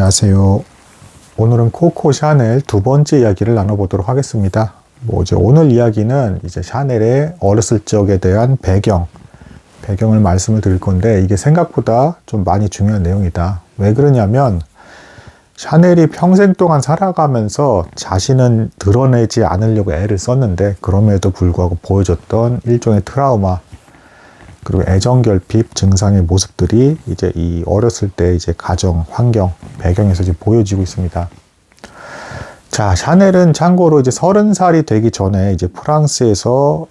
안녕하세요. 오늘은 코코 샤넬 두 번째 이야기를 나눠보도록 하겠습니다. 뭐 이제 오늘 이야기는 이제 샤넬의 어렸을 적에 대한 배경, 배경을 말씀을 드릴 건데 이게 생각보다 좀 많이 중요한 내용이다. 왜 그러냐면 샤넬이 평생 동안 살아가면서 자신은 드러내지 않으려고 애를 썼는데 그럼에도 불구하고 보여줬던 일종의 트라우마, 그리고 애정 결핍 증상의 모습들이 이제 이 어렸을 때 이제 가정, 환경, 배경에서 이제 보여지고 있습니다. 자, 샤넬은 참고로 이제 서른 살이 되기 전에 이제 프랑스에서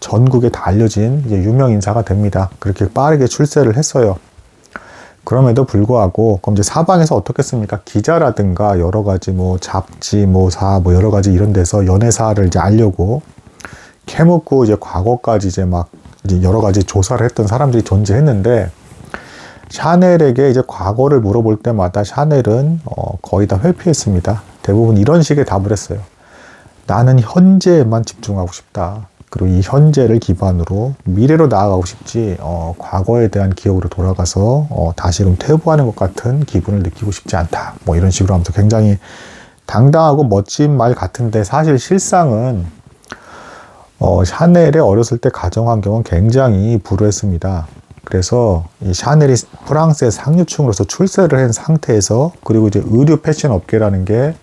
전국에 다 알려진 이제 유명 인사가 됩니다. 그렇게 빠르게 출세를 했어요. 그럼에도 불구하고 그럼 이제 사방에서 어떻겠습니까? 기자라든가 여러 가지 뭐 잡지, 뭐사, 뭐 여러 가지 이런 데서 연애사를 이제 알려고 캐묻고 이제 과거까지 이제 막 여러 가지 조사를 했던 사람들이 존재했는데 샤넬에게 이제 과거를 물어볼 때마다 샤넬은 어, 거의 다 회피했습니다. 대부분 이런 식의 답을 했어요. 나는 현재에만 집중하고 싶다. 그리고 이 현재를 기반으로 미래로 나아가고 싶지 어, 과거에 대한 기억으로 돌아가서 어, 다시금 퇴보하는 것 같은 기분을 느끼고 싶지 않다. 뭐 이런 식으로 하면서 굉장히 당당하고 멋진 말 같은데 사실 실상은 어, 샤넬의 어렸을 때 가정 환경은 굉장히 불우했습니다. 그래서 이 샤넬이 프랑스의 상류층으로서 출세를 한 상태에서 그리고 이제 의류 패션 업계라는 게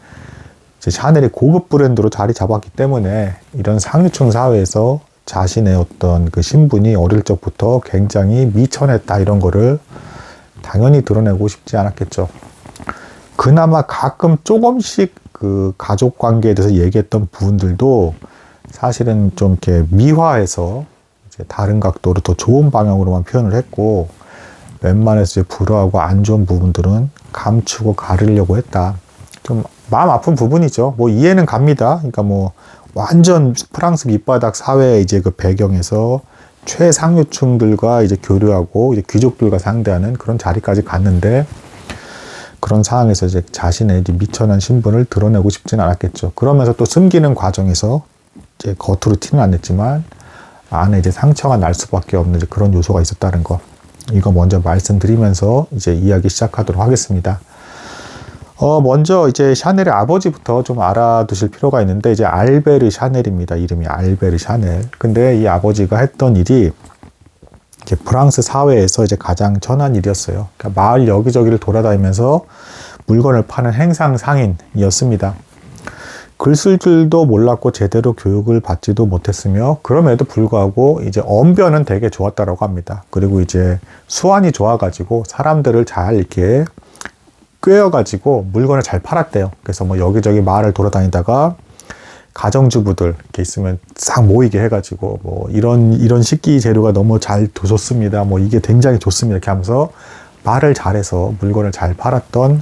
이제 샤넬이 고급 브랜드로 자리 잡았기 때문에 이런 상류층 사회에서 자신의 어떤 그 신분이 어릴 적부터 굉장히 미천했다 이런 거를 당연히 드러내고 싶지 않았겠죠. 그나마 가끔 조금씩 그 가족 관계에 대해서 얘기했던 부분들도 사실은 좀 이렇게 미화해서 이제 다른 각도로 더 좋은 방향으로만 표현을 했고 웬만해서 이제 불우하고 안 좋은 부분들은 감추고 가리려고 했다. 좀 마음 아픈 부분이죠. 뭐 이해는 갑니다. 그러니까 뭐 완전 프랑스 밑바닥 사회 이제 그 배경에서 최상류층들과 이제 교류하고 이제 귀족들과 상대하는 그런 자리까지 갔는데 그런 상황에서 이제 자신의 이제 미천한 신분을 드러내고 싶지는 않았겠죠. 그러면서 또 숨기는 과정에서 이제 겉으로 티는 안 냈지만 안에 이제 상처가 날 수밖에 없는 그런 요소가 있었다는 거. 이거 먼저 말씀드리면서 이제 이야기 시작하도록 하겠습니다. 어, 먼저 이제 샤넬의 아버지부터 좀 알아두실 필요가 있는데 이제 알베르 샤넬입니다. 이름이 알베르 샤넬. 근데 이 아버지가 했던 일이 이제 프랑스 사회에서 이제 가장 천한 일이었어요. 그러니까 마을 여기저기를 돌아다니면서 물건을 파는 행상 상인이었습니다. 글 쓸 줄도 몰랐고 제대로 교육을 받지도 못했으며 그럼에도 불구하고 이제 언변은 되게 좋았다라고 합니다. 그리고 이제 수완이 좋아가지고 사람들을 잘 이렇게 꿰어가지고 물건을 잘 팔았대요. 그래서 뭐 여기저기 마을을 돌아다니다가 가정주부들 이렇게 있으면 싹 모이게 해가지고 뭐 이런 이런 식기 재료가 너무 잘 좋습니다. 뭐 이게 굉장히 좋습니다. 이렇게 하면서 말을 잘해서 물건을 잘 팔았던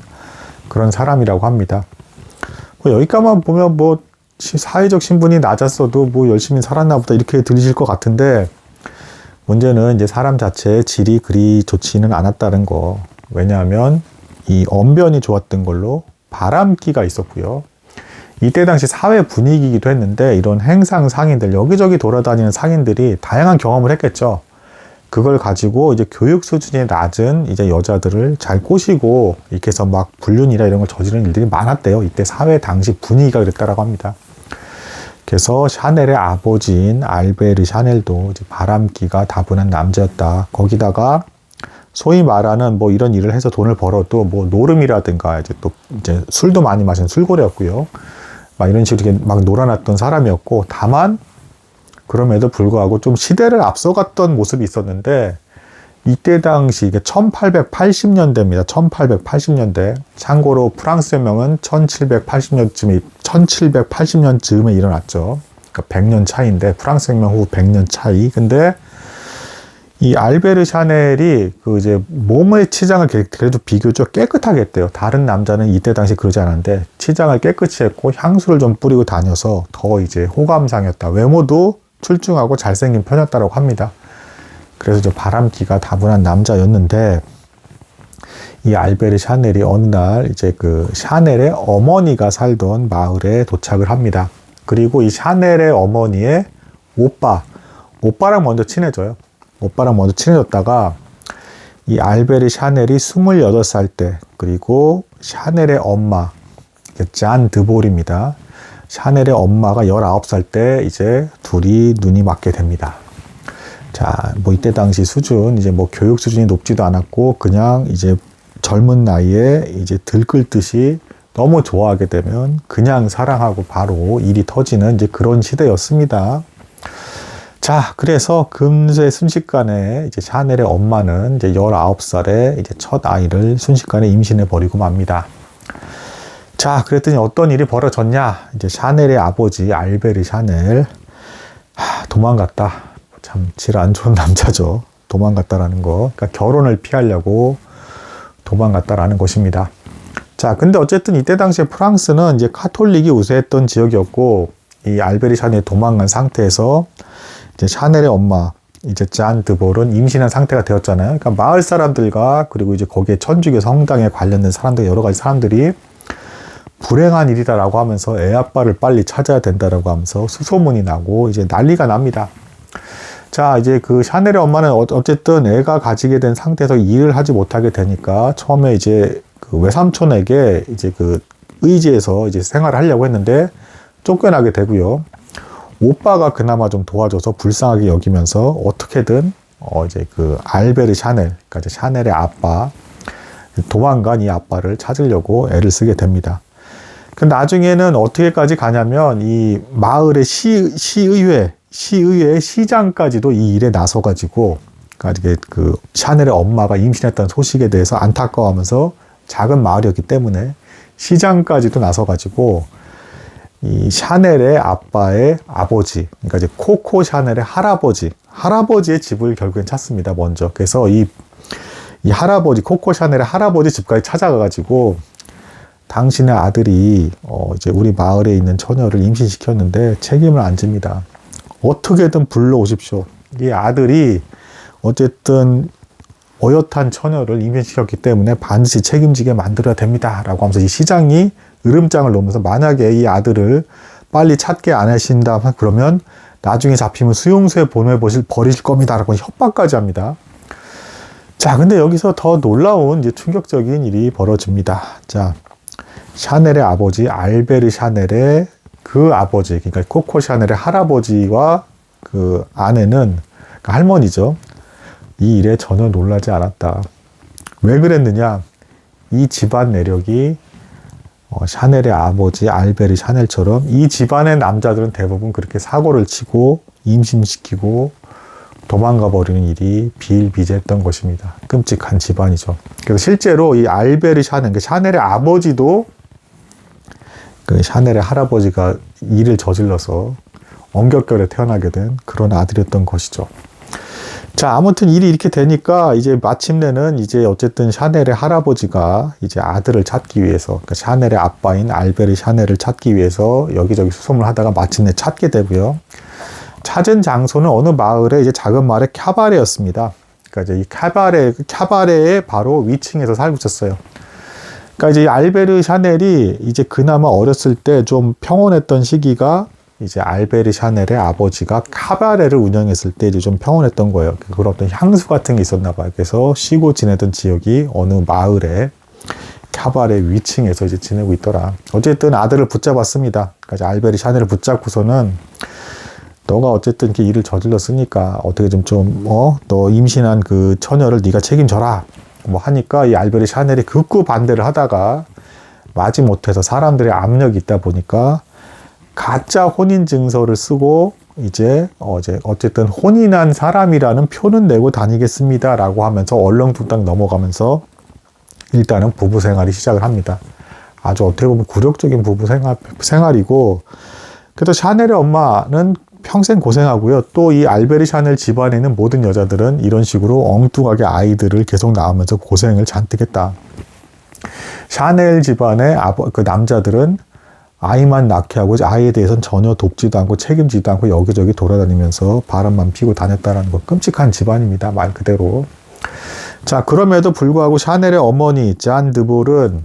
그런 사람이라고 합니다. 뭐 여기까지만 보면 뭐 사회적 신분이 낮았어도 뭐 열심히 살았나 보다 이렇게 들리실 것 같은데 문제는 이제 사람 자체의 질이 그리 좋지는 않았다는 거. 왜냐하면 이 언변이 좋았던 걸로 바람기가 있었고요. 이때 당시 사회 분위기이기도 했는데 이런 행상 상인들 여기저기 돌아다니는 상인들이 다양한 경험을 했겠죠. 그걸 가지고 이제 교육 수준이 낮은 이제 여자들을 잘 꼬시고 이렇게 해서 막 불륜이라 이런 걸 저지르는 일들이 많았대요. 이때 사회 당시 분위기가 그랬다라고 합니다. 그래서 샤넬의 아버지인 알베르 샤넬도 이제 바람기가 다분한 남자였다. 거기다가 소위 말하는 뭐 이런 일을 해서 돈을 벌어도 뭐 노름이라든가 이제 또 이제 술도 많이 마시는 술고래였고요. 막 이런 식으로 이렇게 막 놀아놨던 사람이었고 다만 그럼에도 불구하고 좀 시대를 앞서갔던 모습이 있었는데 이때 당시 이게 1880년대입니다. 1880년대. 참고로 프랑스 혁명은 1780년쯤에 1780년쯤에 일어났죠. 그러니까 100년 차이인데 프랑스 혁명 후 100년 차이. 근데 이 알베르 샤넬이 그 이제 몸의 치장을 그래도 비교적 깨끗하게 했대요. 다른 남자는 이때 당시 그러지 않았는데 치장을 깨끗이 했고 향수를 좀 뿌리고 다녀서 더 이제 호감상이었다. 외모도 출중하고 잘생긴 편이었다고 합니다. 그래서 이제 바람기가 다분한 남자였는데 이 알베르 샤넬이 어느 날 이제 그 샤넬의 어머니가 살던 마을에 도착을 합니다. 그리고 이 샤넬의 어머니의 오빠, 오빠랑 먼저 친해져요. 오빠랑 먼저 친해졌다가 이 알베르 샤넬이 28살 때 그리고 샤넬의 엄마, 잔 드볼입니다. 샤넬의 엄마가 19살 때 이제 둘이 눈이 맞게 됩니다. 자, 뭐 이때 당시 수준, 이제 뭐 교육 수준이 높지도 않았고, 그냥 이제 젊은 나이에 이제 들끓듯이 너무 좋아하게 되면 그냥 사랑하고 바로 일이 터지는 이제 그런 시대였습니다. 자, 그래서 금세 순식간에 이제 샤넬의 엄마는 이제 19살에 이제 첫 아이를 순식간에 임신해 버리고 맙니다. 자, 그랬더니 어떤 일이 벌어졌냐? 이제 샤넬의 아버지 알베르 샤넬 하, 도망갔다. 참 질 안 좋은 남자죠. 도망갔다라는 거. 그러니까 결혼을 피하려고 도망갔다라는 것입니다. 자, 근데 어쨌든 이때 당시에 프랑스는 이제 카톨릭이 우세했던 지역이었고 이 알베르 샤넬이 도망간 상태에서 이제 샤넬의 엄마 이제 짠 드볼은 임신한 상태가 되었잖아요. 그러니까 마을 사람들과 그리고 이제 거기에 천주교 성당에 관련된 사람들 여러 가지 사람들이 불행한 일이다라고 하면서 애 아빠를 빨리 찾아야 된다라고 하면서 수소문이 나고 이제 난리가 납니다. 자, 이제 그 샤넬의 엄마는 어- 어쨌든 애가 가지게 된 상태에서 일을 하지 못하게 되니까 처음에 이제 그 외삼촌에게 이제 그 의지해서 이제 생활을 하려고 했는데 쫓겨나게 되고요. 오빠가 그나마 좀 도와줘서 불쌍하게 여기면서 어떻게든 어 이제 그 알베르 샤넬, 그러니까 샤넬의 아빠 도망간 이 아빠를 찾으려고 애를 쓰게 됩니다. 그 나중에는 어떻게까지 가냐면 이 마을의 시 시의회 시의회 시장까지도 이 일에 나서 가지고 그러니까 이게 그 샤넬의 엄마가 임신했다는 소식에 대해서 안타까워하면서 작은 마을이었기 때문에 시장까지도 나서 가지고 이 샤넬의 아빠의 아버지, 그러니까 이제 코코 샤넬의 할아버지, 할아버지의 집을 결국엔 찾습니다. 먼저. 그래서 이, 이 할아버지, 코코 샤넬의 할아버지 집까지 찾아가가지고 당신의 아들이 어 이제 우리 마을에 있는 처녀를 임신시켰는데 책임을 안 집니다. 어떻게든 불러오십시오. 이 아들이 어쨌든 어엿한 처녀를 임신시켰기 때문에 반드시 책임지게 만들어야 됩니다. 라고 하면서 이 시장이 으름장을 놓으면서 만약에 이 아들을 빨리 찾게 안 하신다 그러면 나중에 잡히면 수용소에 보내버실 버리실 겁니다. 라고 협박까지 합니다. 자, 근데 여기서 더 놀라운 이제 충격적인 일이 벌어집니다. 자, 샤넬의 아버지 알베르 샤넬의 그 아버지, 그러니까 코코 샤넬의 할아버지와 그 아내는 그 할머니죠. 이 일에 전혀 놀라지 않았다. 왜 그랬느냐? 이 집안 내력이 어, 샤넬의 아버지 알베르 샤넬처럼 이 집안의 남자들은 대부분 그렇게 사고를 치고 임신시키고 도망가 버리는 일이 비일비재했던 것입니다. 끔찍한 집안이죠. 그래서 실제로 이 알베르 샤넬, 그 샤넬의 아버지도 그 샤넬의 할아버지가 일을 저질러서 엄격결에 태어나게 된 그런 아들이었던 것이죠. 자, 아무튼 일이 이렇게 되니까 이제 마침내는 이제 어쨌든 샤넬의 할아버지가 이제 아들을 찾기 위해서, 그러니까 샤넬의 아빠인 알베르 샤넬을 찾기 위해서 여기저기 수소문을 하다가 마침내 찾게 되고요. 찾은 장소는 어느 마을의 이제 작은 마을의 캬바레였습니다. 그러니까 이제 이 캬바레, 캬바레의 바로 위층에서 살고 있었어요. 그러니까 이제 이 알베르 샤넬이 이제 그나마 어렸을 때 좀 평온했던 시기가 이제 알베르 샤넬의 아버지가 카바레를 운영했을 때 이제 좀 평온했던 거예요. 그런 어떤 향수 같은 게 있었나 봐요. 그래서 쉬고 지내던 지역이 어느 마을에 카바레 위층에서 이제 지내고 있더라. 어쨌든 아들을 붙잡았습니다. 그러니까 알베르 샤넬을 붙잡고서는 너가 어쨌든 이렇게 일을 저질렀으니까 어떻게 좀 좀 어 너 임신한 그 처녀를 네가 책임져라. 뭐 하니까 이 알베르 샤넬이 극구 반대를 하다가 마지 못해서 사람들의 압력이 있다 보니까 가짜 혼인 증서를 쓰고 이제 어제 어쨌든 혼인한 사람이라는 표는 내고 다니겠습니다라고 하면서 얼렁뚱땅 넘어가면서 일단은 부부 생활이 시작을 합니다. 아주 어떻게 보면 굴욕적인 부부 생활 생활이고 그래도 샤넬의 엄마는 평생 고생하고요. 또 이 알베르 샤넬 집안에 있는 모든 여자들은 이런 식으로 엉뚱하게 아이들을 계속 낳으면서 고생을 잔뜩 했다. 샤넬 집안의 아버, 그 남자들은 아이만 낳게 하고 아이에 대해서는 전혀 돕지도 않고 책임지도 않고 여기저기 돌아다니면서 바람만 피고 다녔다라는 거 끔찍한 집안입니다. 말 그대로. 자, 그럼에도 불구하고 샤넬의 어머니 짠 드볼은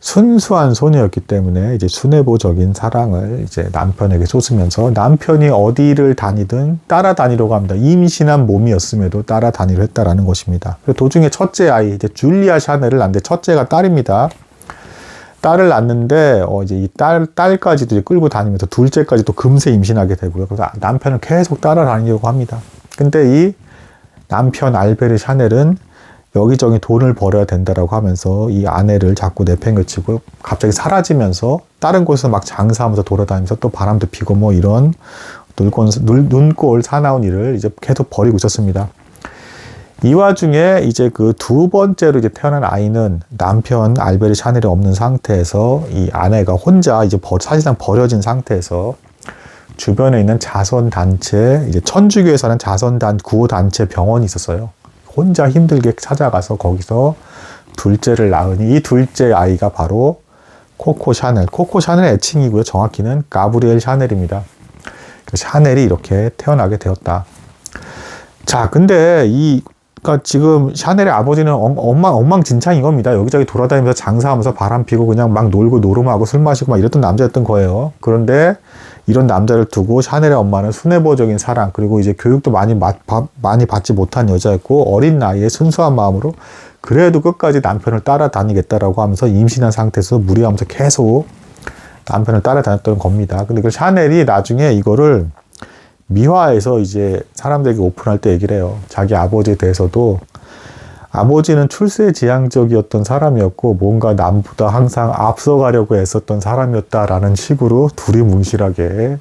순수한 소녀였기 때문에 이제 순애보적인 사랑을 이제 남편에게 쏟으면서 남편이 어디를 다니든 따라다니려고 합니다. 임신한 몸이었음에도 따라다니려 했다라는 것입니다. 도중에 첫째 아이 이제 줄리아 샤넬을 낳는데 첫째가 딸입니다. 딸을 낳는데 어 이제 이 딸 딸까지도 이제 끌고 다니면서 둘째까지도 금세 임신하게 되고요. 그래서 남편을 계속 따라다니려고 합니다. 근데 이 남편 알베르 샤넬은 여기저기 돈을 벌어야 된다라고 하면서 이 아내를 자꾸 내팽개치고 갑자기 사라지면서 다른 곳에서 막 장사하면서 돌아다니면서 또 바람도 피고 뭐 이런 눈꼴, 눈꼴 사나운 일을 이제 계속 벌이고 있었습니다. 이 와중에 이제 그 두 번째로 이제 태어난 아이는 남편 알베르 샤넬이 없는 상태에서 이 아내가 혼자 이제 버, 사실상 버려진 상태에서 주변에 있는 자선 단체 이제 천주교에 사는 자선 단 구호 단체 병원이 있었어요. 혼자 힘들게 찾아가서 거기서 둘째를 낳으니 이 둘째 아이가 바로 코코 샤넬. 코코 샤넬 애칭이고요. 정확히는 가브리엘 샤넬입니다. 그 샤넬이 이렇게 태어나게 되었다. 자, 근데 이 그러니까 지금 샤넬의 아버지는 엉망 엉망진창인 겁니다. 여기저기 돌아다니면서 장사하면서 바람 피고 그냥 막 놀고 노름하고 술 마시고 막 이랬던 남자였던 거예요. 그런데 이런 남자를 두고 샤넬의 엄마는 순애보적인 사랑 그리고 이제 교육도 많이 받, 많이 받지 못한 여자였고 어린 나이에 순수한 마음으로 그래도 끝까지 남편을 따라다니겠다라고 하면서 임신한 상태에서 무리하면서 계속 남편을 따라다녔던 겁니다. 근데 그 샤넬이 나중에 이거를 미화에서 이제 사람들에게 오픈할 때 얘기를 해요. 자기 아버지에 대해서도 아버지는 출세 지향적이었던 사람이었고 뭔가 남보다 항상 앞서가려고 애썼던 사람이었다라는 식으로 둘이 뭉실하게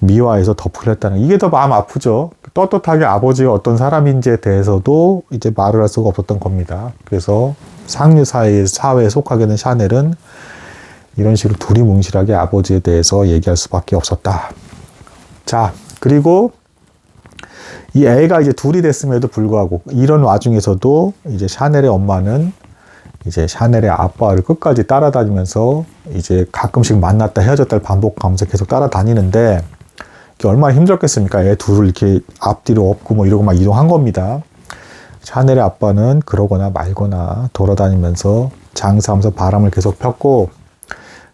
미화에서 덮을 했다는 이게 더 마음 아프죠. 떳떳하게 아버지가 어떤 사람인지에 대해서도 이제 말을 할 수가 없었던 겁니다. 그래서 상류 사회 사회에 속하게 된 샤넬은 이런 식으로 둘이 뭉실하게 아버지에 대해서 얘기할 수밖에 없었다. 자, 그리고 이 애가 이제 둘이 됐음에도 불구하고 이런 와중에서도 이제 샤넬의 엄마는 이제 샤넬의 아빠를 끝까지 따라다니면서 이제 가끔씩 만났다 헤어졌다를 반복하면서 계속 따라다니는데 얼마나 힘들었겠습니까? 애 둘을 이렇게 앞뒤로 업고 뭐 이러고 막 이동한 겁니다. 샤넬의 아빠는 그러거나 말거나 돌아다니면서 장사하면서 바람을 계속 폈고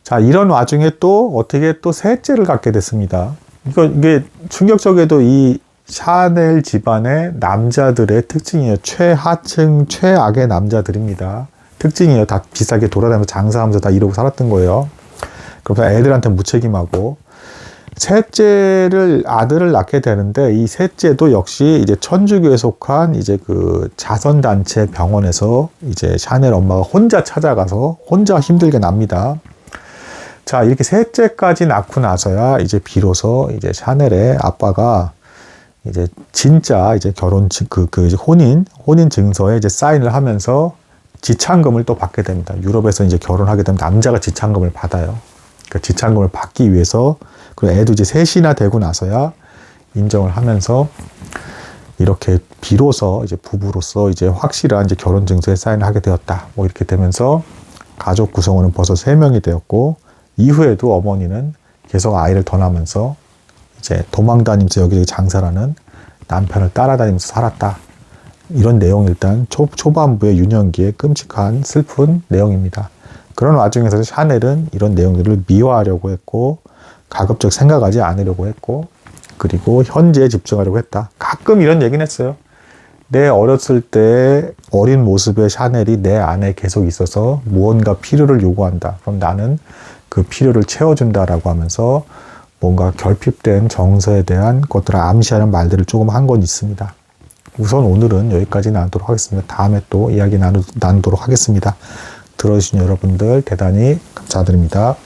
자 이런 와중에 또 어떻게 또 셋째를 갖게 됐습니다. 이거 이게 충격적에도 이 샤넬 집안의 남자들의 특징이에요. 최하층 최악의 남자들입니다. 특징이에요. 다 비싸게 돌아다니면서 장사하면서 다 이러고 살았던 거예요. 그러면서 애들한테 무책임하고 셋째를 아들을 낳게 되는데 이 셋째도 역시 이제 천주교에 속한 이제 그 자선 단체 병원에서 이제 샤넬 엄마가 혼자 찾아가서 혼자 힘들게 납니다. 자 이렇게 셋째까지 낳고 나서야 이제 비로소 이제 샤넬의 아빠가 이제 진짜 이제 결혼 그, 그 혼인 혼인 증서에 이제 사인을 하면서 지참금을 또 받게 됩니다. 유럽에서 이제 결혼하게 되면 남자가 지참금을 받아요. 그 지참금을 받기 위해서 그 애도 이제 셋이나 되고 나서야 인정을 하면서 이렇게 비로소 이제 부부로서 이제 확실한 이제 결혼 증서에 사인을 하게 되었다. 뭐 이렇게 되면서 가족 구성원은 벌써 세 명이 되었고 이후에도 어머니는 계속 아이를 더 낳으면서 이제 도망 다니면서 여기저기 장사라는 남편을 따라다니면서 살았다. 이런 내용 일단 초, 초반부의 유년기의 끔찍한 슬픈 내용입니다. 그런 와중에서 샤넬은 이런 내용들을 미화하려고 했고 가급적 생각하지 않으려고 했고 그리고 현재에 집중하려고 했다. 가끔 이런 얘기는 했어요. 내 어렸을 때 어린 모습의 샤넬이 내 안에 계속 있어서 무언가 필요를 요구한다. 그럼 나는 그 필요를 채워준다라고 하면서 뭔가 결핍된 정서에 대한 것들을 암시하는 말들을 조금 한 건 있습니다. 우선 오늘은 여기까지 나누도록 하겠습니다. 다음에 또 이야기 나누, 나누도록 하겠습니다. 들어주신 여러분들 대단히 감사드립니다.